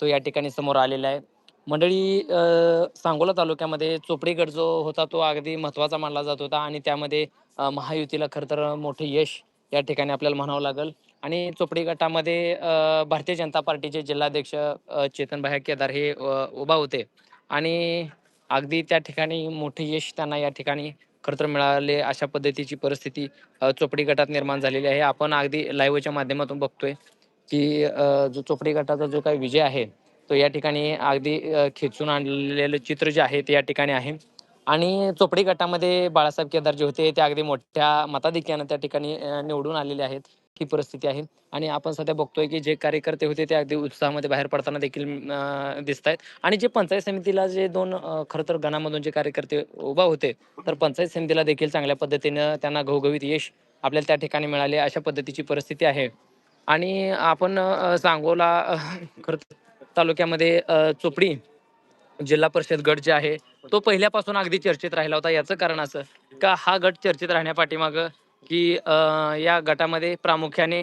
तो या ठिकाणी समोर आलेला आहे. मंडळी सांगोला तालुक्यामध्ये चोपडी गट जो होता तो अगदी महत्त्वाचा मानला जात होता आणि त्यामध्ये महायुतीला खर तर मोठे यश या ठिकाणी आपल्याला म्हणावं लागेल. आणि चोपडी गटामध्ये भारतीय जनता पार्टीचे जिल्हाध्यक्ष चेतन चेतनभाई केदार हे उभा होते. आणि अगदी त्या ठिकाणी मोठे यश त्यांना या ठिकाणी खरं तर मिळाले अशा पद्धतीची परिस्थिती चोपडी गटात निर्माण झालेली आहे. आपण अगदी लाईव्हच्या माध्यमातून बघतोय. की जो चोपडी गटाचा जो काही विजय आहे तो या ठिकाणी अगदी खेचून आणलेलं चित्र जे आहे ते या ठिकाणी आहे. आणि चोपडी गटामध्ये बाळासाहेब केदार जे होते ते अगदी मोठ्या मताधिक्यानं त्या ठिकाणी निवडून आलेले आहेत. ही परिस्थिती आहे. आणि आपण सध्या बघतोय की जे कार्यकर्ते होते ते अगदी उत्साहामध्ये बाहेर पडताना देखील दिसत आहेत आणि जे पंचायत समितीला जे दोन खरं तर गणामधून जे कार्यकर्ते उभा होते तर पंचायत समितीला देखील चांगल्या पद्धतीनं त्यांना घवघवीत यश आपल्याला त्या ठिकाणी मिळाले. अशा पद्धतीची परिस्थिती आहे. आणि आपण सांगोला तालुक्यामध्ये चोपडी जिल्हा परिषद गट जे आहे तो पहिल्यापासून अगदी चर्चेत राहिला होता. याचं कारण असं का हा गट चर्चेत राहण्यापाठीमागं की या गटामध्ये प्रामुख्याने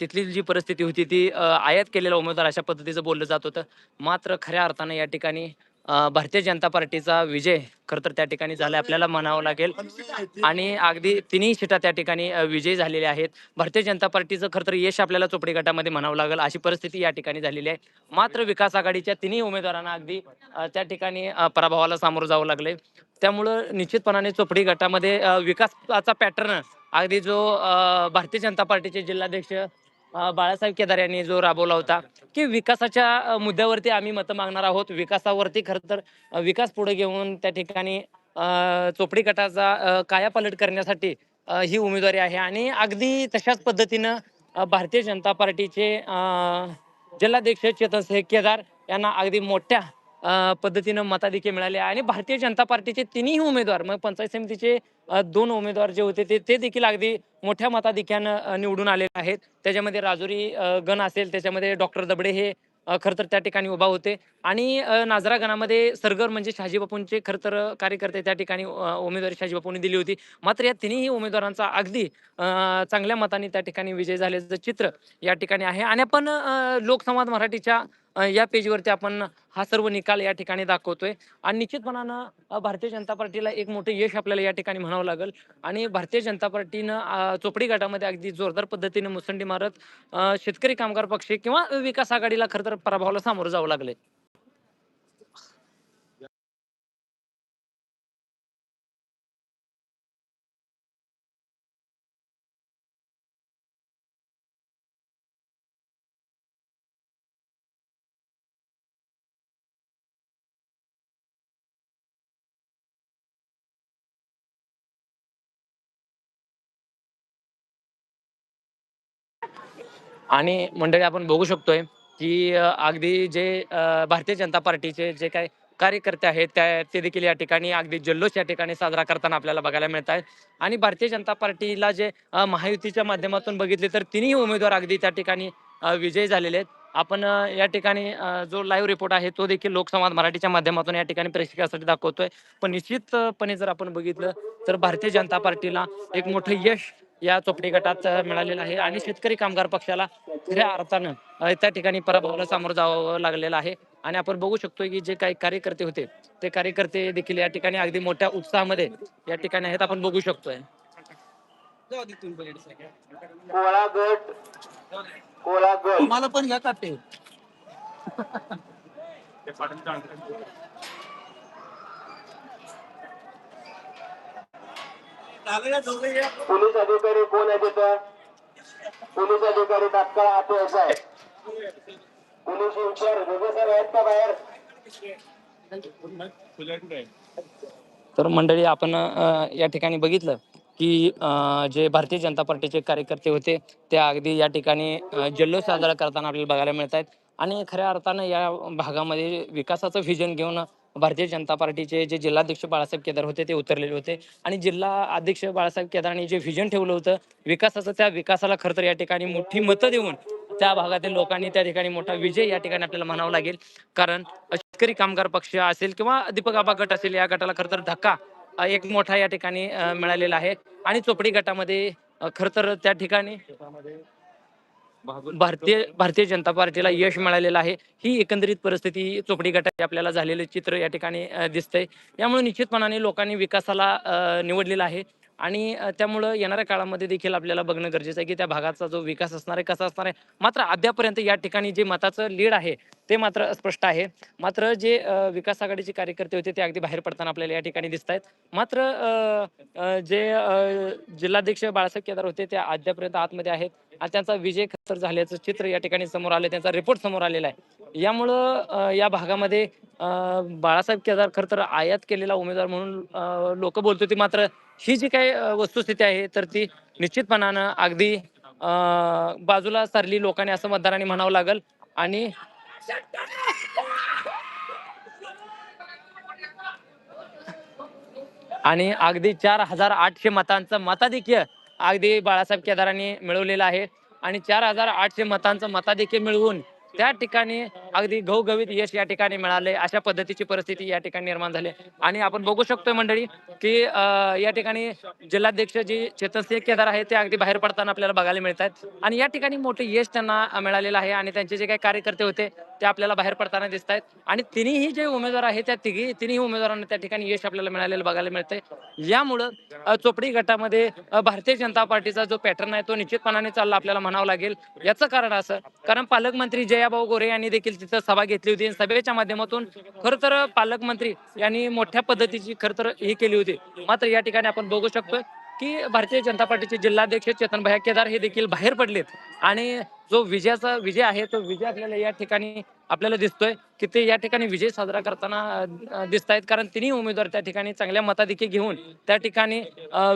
तिथली जी परिस्थिती होती ती आयात केलेला उमेदवार अशा पद्धतीचं बोललं जात होतं. मात्र खऱ्या अर्थानं या ठिकाणी भारतीय जनता पार्टीचा विजय खरं तर त्या ठिकाणी झाला आपल्याला म्हणावं लागेल. आणि अगदी तिन्ही शिटा त्या ठिकाणी विजयी झालेल्या आहेत. भारतीय जनता पार्टीचं खर तर यश आपल्याला चोपडी गटामध्ये म्हणावं लागेल अशी परिस्थिती या ठिकाणी झालेली आहे. मात्र विकास आघाडीच्या तिन्ही उमेदवारांना अगदी त्या ठिकाणी पराभवाला सामोरं जावं लागले त्यामुळं निश्चितपणाने चोपडी गटामध्ये विकासाचा पॅटर्न अगदी जो भारतीय जनता पार्टीचे जिल्हाध्यक्ष बाळासाहेब केदार यांनी जो राबवला होता की विकासाच्या मुद्द्यावरती आम्ही मतं मागणार आहोत. विकासावरती खरं तर विकास पुढे घेऊन त्या ठिकाणी चोपडी गटाचा कायापालट करण्यासाठी ही उमेदवारी आहे. आणि अगदी तशाच पद्धतीनं भारतीय जनता पार्टीचे जिल्हाध्यक्ष चेतन केदार यांना अगदी मोठ्या पद्धतीनं मताधिक्य मिळाले. आणि भारतीय जनता पार्टीचे तिन्ही उमेदवार मग पंचायत समितीचे दोन उमेदवार जे होते ते ते देखील अगदी मोठ्या मताधिक्यानं निवडून आलेले आहेत. त्याच्यामध्ये राजुरी गण असेल त्याच्यामध्ये डॉक्टर दबडे हे खर तर त्या ठिकाणी उभा होते. आणि नाजरा गणामध्ये सरगर म्हणजे शहाजी बापूंचे खर तर कार्यकर्ते त्या ठिकाणी उमेदवारी शहाजी बापूंनी दिली होती. मात्र या तिन्ही उमेदवारांचा अगदी चांगल्या मताने त्या ठिकाणी विजय झाल्याचं चित्र या ठिकाणी आहे. आणि आपण लोकसंवाद मराठीच्या या पेजवरती आपण हा सर्व निकाल या ठिकाणी दाखवतोय. आणि निश्चितपणानं भारतीय जनता पार्टीला एक मोठं यश आपल्याला या ठिकाणी म्हणावं लागेल. आणि भारतीय जनता पार्टीनं चोपडी गटामध्ये अगदी जोरदार पद्धतीने मुसंडी मारत शेतकरी कामगार पक्ष किंवा विकास आघाडीला खरं तर पराभवाला सामोरं जावं लागले आणि मंडळी आपण बघू शकतोय की अगदी जे भारतीय जनता पार्टीचे जे काही कार्यकर्ते आहेत त्या ते देखील या ठिकाणी अगदी जल्लोष या ठिकाणी साजरा करताना आपल्याला बघायला मिळत आहे. आणि भारतीय जनता पार्टीला जे महायुतीच्या माध्यमातून बघितले तर तिन्ही उमेदवार अगदी त्या ठिकाणी विजयी झालेले आहेत. आपण या ठिकाणी जो लाईव्ह रिपोर्ट आहे तो देखील लोकसंवाद मराठीच्या माध्यमातून या ठिकाणी प्रेक्षकासाठी दाखवतोय. पण निश्चितपणे जर आपण बघितलं तर भारतीय जनता पार्टीला एक मोठं यश या चोपडी गटात मिळालेलं आहे. आणि शेतकरी कामगार पक्षाला खऱ्या अर्थानं त्या ठिकाणी पराभवाला सामोरं जावं लागलेलं आहे. आणि आपण बघू शकतोय की जे काही कार्यकर्ते होते ते कार्यकर्ते देखील या ठिकाणी अगदी मोठ्या उत्साहामध्ये या ठिकाणी आहेत. आपण बघू शकतोय. मला पण घ्या पोलीस अधिकारी कोण आहे तिथं? पोलीस अधिकारी तात्काळ आत यायचा आहे. पोलीस इन्चार्ज सर आहेत का बाहेर? तर मंडळी आपण या ठिकाणी बघितलं की अ, जे भारतीय जनता पार्टीचे कार्यकर्ते होते ते अगदी या ठिकाणी जल्लोष साजरा करताना आपल्याला बघायला मिळत आहेत आणि खऱ्या अर्थानं या भागामध्ये विकासाचं व्हिजन घेऊन भारतीय जनता पार्टीचे जे जिल्हाध्यक्ष बाळासाहेब केदार होते ते उतरलेले होते. आणि जिल्हा अध्यक्ष बाळासाहेब केदारांनी जे व्हिजन ठेवलं होतं विकासाचं त्या विकासाला खरं तर या ठिकाणी मोठी मतं देऊन त्या भागातील लोकांनी त्या ठिकाणी मोठा विजय या ठिकाणी आपल्याला म्हणावं लागेल. कारण शेतकरी कामगार पक्ष असेल किंवा दीपक आबा गट असेल या गटाला खरं तर धक्का एक मोठा या ठिकाणी मिळालेला आहे. आणि चोपडी गटामध्ये खर तर त्या ठिकाणी भारतीय भारतीय जनता पार्टीला यश मिळालेलं आहे. ही एकंदरीत परिस्थिती चोपडी गटाची आपल्याला झालेलं चित्र या ठिकाणी दिसतंय. यामुळे निश्चितपणाने लोकांनी विकासाला निवडलेला आहे. आणि त्यामुळं येणाऱ्या काळामध्ये देखील आपल्याला बघणं गरजेचं आहे की त्या भागाचा जो विकास असणार आहे कसा असणार आहे. मात्र अद्यापर्यंत या ठिकाणी जे मताचं लीड आहे ते मात्र स्पष्ट आहे. मात्र जे विकास आघाडीचे कार्यकर्ते होते ते अगदी बाहेर पडताना आपल्याला या ठिकाणी दिसत आहेत. मात्र जे जिल्हाध्यक्ष बाळासाहेब केदार होते ते अद्यापर्यंत आतमध्ये आहेत. आणि त्यांचा विजय खतर झाल्याचं चित्र या ठिकाणी समोर आलं त्यांचा रिपोर्ट समोर आलेला आहे. यामुळं या भागामध्ये बाळासाहेब केदार खर तर आयात केलेला उमेदवार म्हणून लोक बोलतो ती मात्र ही जी काही वस्तुस्थिती आहे तर ती निश्चितपणानं अगदी बाजूला सारली लोकांनी असं मतदारांनी म्हणावं लागेल. आणि आणि अगदी चार हजार आठशे मतांचं मताधिक्य अगदी बाळासाहेब केदारांनी मिळवलेलं आहे. आणि चार हजार आठशे मतांचं मताधिक्य मिळवून त्या ठिकाणी अगदी घवघवीत यश या ठिकाणी मिळाले अशा पद्धतीची परिस्थिती या ठिकाणी निर्माण झाली. आणि आपण बघू शकतोय मंडळी की अं, या ठिकाणी जिल्हाध्यक्ष जी चेतनसिंह केदार आहे ते अगदी बाहेर पडताना आपल्याला बघायला मिळत आहेत आणि या ठिकाणी मोठे यश त्यांना मिळालेलं आहे आणि त्यांचे जे काही कार्यकर्ते होते ते आपल्याला बाहेर पडताना दिसत आहेत आणि तिन्ही जे उमेदवार आहेत त्या तिघी तिन्ही उमेदवारांना त्या ठिकाणी यश आपल्याला मिळालेलं बघायला मिळतंय. यामुळं चोपडी गटामध्ये भारतीय जनता पार्टीचा जो पॅटर्न आहे तो निश्चितपणाने चालला आपल्याला म्हणावं लागेल. याचं कारण असं कारण पालकमंत्री जयाभाऊ गोरे यांनी देखील तिथं सभा घेतली होती सभेच्या माध्यमातून खर तर पालकमंत्री यांनी मोठ्या पद्धतीची खर तर ही केली होती. मात्र या ठिकाणी आपण बघू शकतोय की भारतीय जनता पार्टीचे जिल्हाध्यक्ष चेतन भया केदार हे देखील बाहेर पडलेत. आणि जो विजयाचा विजय आहे तो विजय आपल्याला या ठिकाणी आपल्याला दिसतोय की ते या ठिकाणी विजय साजरा करताना दिसत आहेत कारण तिन्ही उमेदवार त्या ठिकाणी चांगल्या मताधिके घेऊन त्या ठिकाणी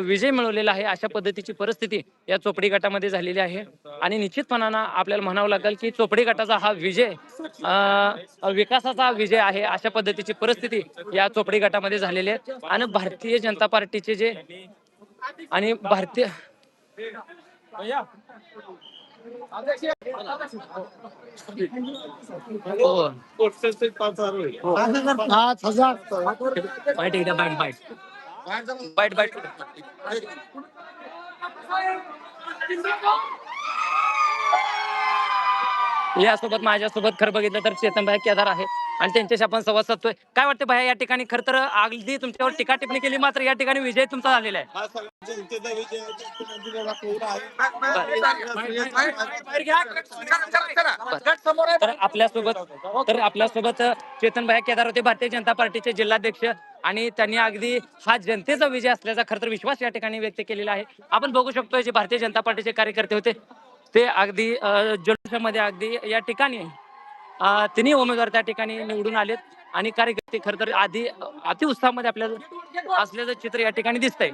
विजय मिळवलेला आहे अशा पद्धतीची परिस्थिती या चोपडी गटामध्ये झालेली आहे. आणि निश्चितपणानं आपल्याला म्हणावं लागेल की चोपडी गटाचा हा विजय अं, विकासाचा विजय आहे अशा पद्धतीची परिस्थिती या चोपडी गटामध्ये झालेली आहे. आणि भारतीय जनता पार्टीचे जे आणि भारतीय पाच हजार बाईट एकदा बाईट बाईट बाईट बाईट यासोबत माझ्यासोबत खरं बघितलं तर चेतन भाई केदार आहे आणि त्यांच्याशी आपण संवाद साधतोय. काय वाटतं भाई या ठिकाणी खरं तर अगदी तुमच्यावर टीका टिप्पणी केली मात्र या ठिकाणी विजय तुमचा झालेला आहे. तर आपल्यासोबत तर आपल्यासोबत चेतन भाई केदार होते भारतीय जनता पार्टीचे जिल्हाध्यक्ष. आणि त्यांनी अगदी हा जनतेचा विजय असल्याचा खरं तर विश्वास या ठिकाणी व्यक्त केलेला आहे. आपण बघू शकतोय जे भारतीय जनता पार्टीचे कार्यकर्ते होते ते अगदी अं, जल्लोषामध्ये अगदी या ठिकाणी तिन्ही उमेदवार त्या ठिकाणी निवडून आलेत. आणि कार्यकर्ते खर तर आधी अति उत्साहामध्ये आपल्याला असल्याचं चित्र या ठिकाणी दिसत आहे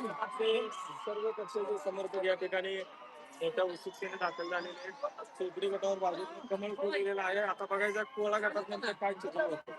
सर्व पक्षाचे समर्थक या ठिकाणी मोठ्या उत्सुकतेने दाखल झालेले आहेत चौधरी गटावर भाजपने कमल फुललेला आहे आता बघायचं कोळा गटात नंतर काय चित्र होतं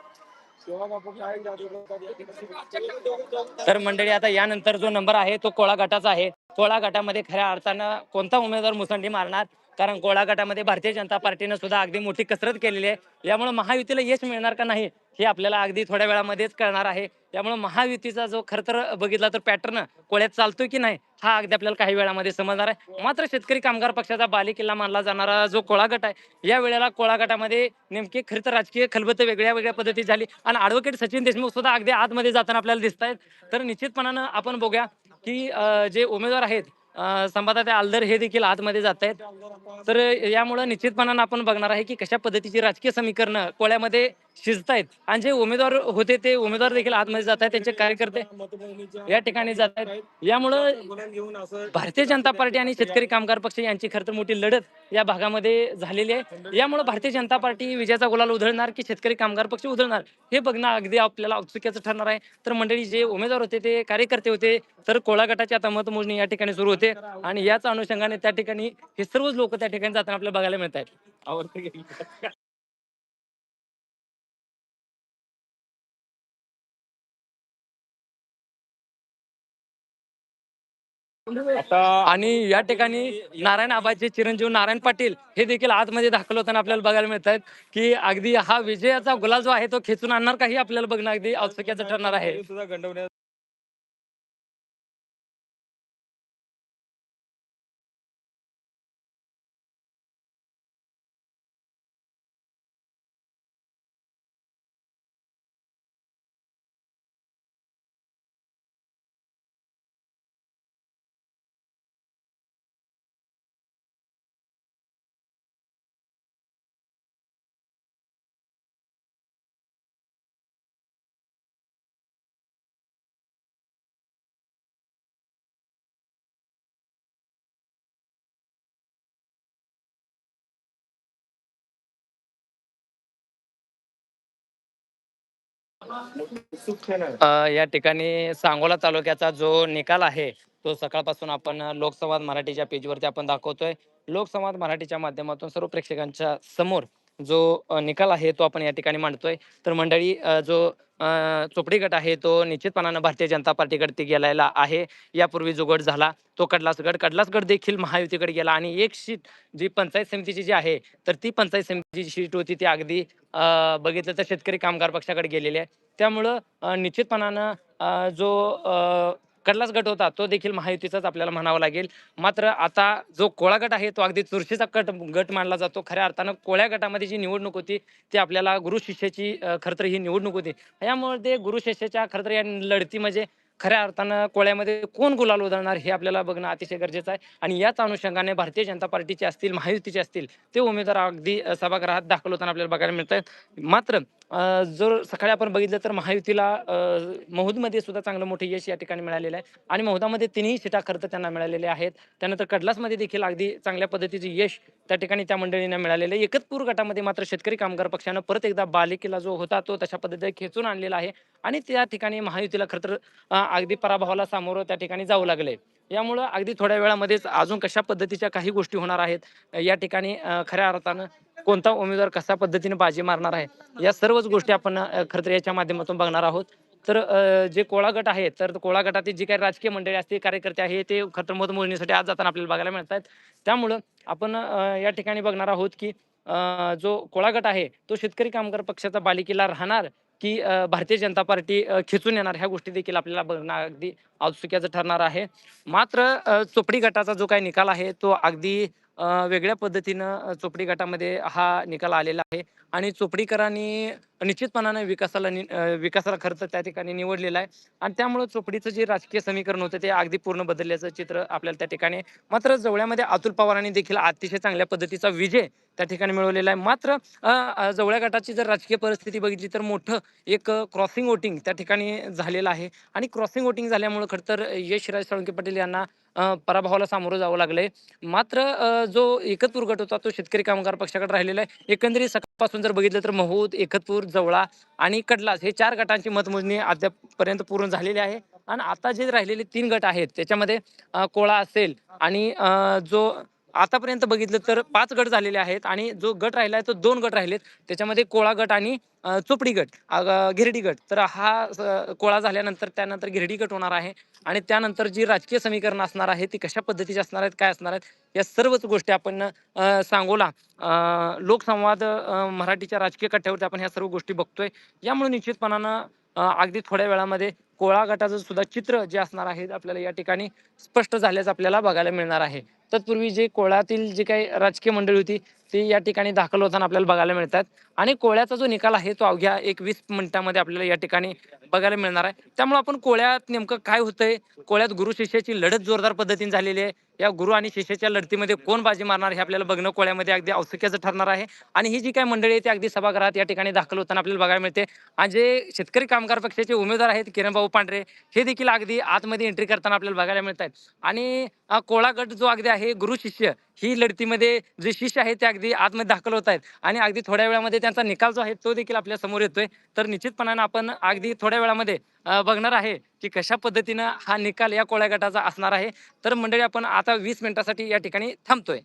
तर मंडळी आता यानंतर जो नंबर आहे तो कोळा गटाचा आहे. कोळा गटामध्ये खऱ्या अर्थानं कोणता उमेदवार मुसंडी मारणार? कारण कोळा गटामध्ये भारतीय जनता पार्टीनं सुद्धा अगदी मोठी कसरत केलेली आहे. यामुळे महायुतीला यश मिळणार का नाही हे आपल्याला अगदी थोड्या वेळामध्येच कळणार आहे. त्यामुळे महायुतीचा जो खर तर बघितला तर पॅटर्न कोळ्यात चालतोय की नाही हा अगदी आपल्याला काही वेळामध्ये समजणार आहे. मात्र शेतकरी कामगार पक्षाचा बालेकिल्ला मानला जाणारा जो कोळा गट आहे या वेळेला कोळा गटामध्ये नेमकी खरं तर राजकीय खलबत वेगळ्या वेगळ्या पद्धतीत झाली. आणि ॲडव्होकेट सचिन देशमुख सुद्धा अगदी आतमध्ये जाताना आपल्याला दिसत आहेत तर निश्चितपणानं आपण बघूया की जे उमेदवार आहेत अं, आलदर हे देखील आतमध्ये जात आहेत. तर यामुळं निश्चितपणानं आपण बघणार आहे की कशा पद्धतीची राजकीय समीकरणं कोळ्यामध्ये शिजतायत. आणि जे उमेदवार होते ते उमेदवार देखील आतमध्ये जात आहेत त्यांचे कार्यकर्ते या ठिकाणी जात आहेत. यामुळं भारतीय जनता पार्टी आणि शेतकरी कामगार पक्ष यांची खरं तर मोठी लढत या भागामध्ये झालेली आहे. यामुळे भारतीय जनता पार्टी विजयाचा गुलाल उधळणार की शेतकरी कामगार पक्ष उधळणार हे बघणं अगदी आपल्याला औत्सुक्याचं ठरणार आहे. तर मंडळी जे उमेदवार होते ते कार्यकर्ते होते तर कोळा गटाची आता मतमोजणी या ठिकाणी सुरू होते. आणि याच अनुषंगाने त्या ठिकाणी हे सर्वच लोक त्या ठिकाणी जाताना आपल्याला बघायला मिळत आहेत. आवडतं आणि या ठिकाणी नारायण आबाचे चिरंजीव नारायण पाटील हे देखील आतमध्ये दाखल होताना आपल्याला बघायला मिळत आहेत की अगदी हा विजयाचा गुलाल जो आहे तो खेचून आणणार काही आपल्याला बघणं अगदी औत्सुक्याचं ठरणार आहे. या ठिकाणी सांगोला तालुक्याचा जो निकाल आहे तो सकाळपासून आपण लोकसंवाद मराठीच्या पेजवरती आपण दाखवतोय. लोकसंवाद मराठीच्या माध्यमातून सर्व प्रेक्षकांच्या समोर जो निकाल आहे तो आपण या ठिकाणी मांडतोय. तर मंडळी जो चोपडी गट आहे तो निश्चितपणानं भारतीय जनता पार्टीकडे गेलेला आहे. यापूर्वी जो गट झाला तो कडलास गट. कडलास गट देखील महायुतीकडे गेला आणि एक सीट जी पंचायत समितीची जी आहे तर ती पंचायत समितीची सीट होती ती अगदी बघितलं तर शेतकरी कामगार पक्षाकडे गेलेली आहे. त्यामुळं निश्चितपणानं जो कडलाच गट होता तो देखील महायुतीचाच आपल्याला म्हणावा लागेल. मात्र आता जो कोळा गट आहे तो अगदी चुरशीचा कट गट मानला जातो. खऱ्या अर्थानं कोळ्या गटामध्ये जी निवडणूक होती ती आपल्याला गुरु शिष्याची खरं तर ही निवडणूक होती. यामुळे ते गुरु शिष्याच्या खरं तर या लढती म्हणजे खऱ्या अर्थानं कोळ्यामध्ये कोण गुलाल उधळणार हे आपल्याला बघणं अतिशय गरजेचं आहे. आणि याच अनुषंगाने भारतीय जनता पार्टीचे असतील महायुतीचे असतील ते उमेदवार अगदी सभागृहात दाखल होताना आपल्याला बघायला मिळत आहेत मात्र जर सकाळी आपण बघितलं तर महायुतीला महूदमध्ये सुद्धा चांगलं मोठे यश या ठिकाणी मिळालेलं आहे. आणि महूदामध्ये तिन्ही सीटा खर्च त्यांना मिळालेल्या आहेत. त्यानंतर कडलासमध्ये देखील अगदी चांगल्या पद्धतीचे यश त्या ठिकाणी त्या मंडळींना मिळालेलं आहे. एकतपूर गटामध्ये मात्र शेतकरी कामगार पक्षानं परत एकदा बालिकेला जो होता तो तशा पद्धतीने खेचून आणलेला आहे. आणि त्या ठिकाणी महायुतीला खरं तर अगदी पराभवाला सामोरं त्या ठिकाणी जावं लागले यामुळं अगदी थोड्या वेळामध्येच अजून कशा पद्धतीच्या काही गोष्टी होणार आहेत या ठिकाणी खऱ्या अर्थानं कोणता उमेदवार कशा पद्धतीने बाजी मारणार आहे या सर्वच गोष्टी आपण अ, खरं तर याच्या माध्यमातून बघणार आहोत. तर जे कोळा गट आहे तर कोळा गटातील जी काही राजकीय मंडळी असतील कार्यकर्ते आहे ते खरं मत मतमोजणीसाठी आज जाताना आपल्याला बघायला मिळत आहेत. त्यामुळं आपण या ठिकाणी बघणार आहोत की जो कोळा गट आहे तो शेतकरी कामगार पक्षाचा बालिकेला राहणार की भारतीय जनता पार्टी खेचून येणार ह्या गोष्टी देखील आपल्याला बघणं अगदी औत्सुक्याचं ठरणार आहे. मात्र चोपडी गटाचा जो काही निकाल आहे तो अगदी वेगळ्या पद्धतीनं चोपडी गटामध्ये हा निकाल आलेला आहे आणि चोपडीकरांनी निश्चितपणाने विकासाला नि- विकासाला खर्च त्या ठिकाणी निवडलेला आहे. आणि त्यामुळे चोपडीचं जे राजकीय समीकरण होतं ते अगदी पूर्ण बदलल्याचं चित्र आपल्याला त्या ठिकाणी मात्र जवळ्यामध्ये अतुल पवारांनी देखील अतिशय चांगल्या पद्धतीचा विजय त्या ठिकाणी मिळवलेला आहे. मात्र जवळ्या गटाची जर राजकीय परिस्थिती बघितली तर मोठं एक क्रॉसिंग वोटिंग त्या ठिकाणी झालेलं आहे. आणि क्रॉसिंग वोटिंग झाल्यामुळे खरं तर यशराज साळुंके पाटील यांना पराभवाला सामोरं जावं लागलंय. मात्र जो एकतपूर गट होता तो शेतकरी कामगार पक्षाकडे राहिलेला आहे. एकंदरीत सकाळपासून जर बघितलं तर महूद एकतपूर जवळा आणि कडलास हे चार गटांची मतमोजणी अद्यापपर्यंत पूर्ण झालेली आहे. आणि आता जे राहिलेले तीन गट आहेत त्याच्यामध्ये कोळा असेल आणि जो आतापर्यंत बघितलं तर पाच गट झालेले आहेत आणि जो गट राहिला आहे तो दोन गट राहिलेत. त्याच्यामध्ये कोळा गट आणि चोपडी गट गिरडी गट. तर हा कोळा झाल्यानंतर त्यानंतर गिरडी गट होणार आहे आणि त्यानंतर जी राजकीय समीकरण असणार आहे ती कशा पद्धतीची असणार आहेत काय असणार आहेत या सर्वच गोष्टी आपण सांगोला लोकसंवाद मराठीच्या राजकीय कट्ट्यावरती आपण ह्या सर्व गोष्टी बघतोय. यामुळे निश्चितपणानं अगदी थोड्या वेळामध्ये कोळा गटाचं सुद्धा चित्र जे असणार आहे आपल्याला या ठिकाणी स्पष्ट झाल्याचं आपल्याला बघायला मिळणार आहे. तत्पूर्वी जे कोळातील जी काही राजकीय मंडळी होती ती या ठिकाणी दाखल होताना आपल्याला बघायला मिळतात. आणि कोळ्याचा जो निकाल आहे तो अवघ्या एक वीस मिनिटांमध्ये आपल्याला या ठिकाणी बघायला मिळणार आहे. त्यामुळे आपण कोळ्यात नेमकं काय होतंय? कोळ्यात गुरु शिष्याची लढत जोरदार पद्धतीने झालेली आहे. या गुरु आणि शिष्याच्या लढतीमध्ये कोण बाजी मारणार हे आपल्याला बघणं कोळ्यामध्ये अगदी औत्सुक्याचं ठरणार आहे. आणि ही जी काही मंडळी आहे ती अगदी सभागृहात या ठिकाणी दाखल होताना आपल्याला बघायला मिळते. आणि जे शेतकरी कामगार पक्षाचे उमेदवार आहेत किरणभाऊ पांढरे हे देखील अगदी आतमध्ये एंट्री करताना आपल्याला बघायला मिळत आहेत आणि कोळा गट जो अगदी आहे गुरु शिष्य ही लढतीमध्ये जे शिष्य आहे ते अगदी आतमध्ये दाखल होत आहेत. आणि अगदी थोड्या वेळामध्ये त्यांचा निकाल जो आहे तो देखील आपल्यासमोर येतोय. तर निश्चितपणानं आपण अगदी थोड्या वेळामध्ये बघणार आहे की कशा पद्धतीनं हा निकाल या कोळ्या गटाचा असणार आहे. तर मंडळी आपण आता वीस मिनिटासाठी या ठिकाणी थांबतोय.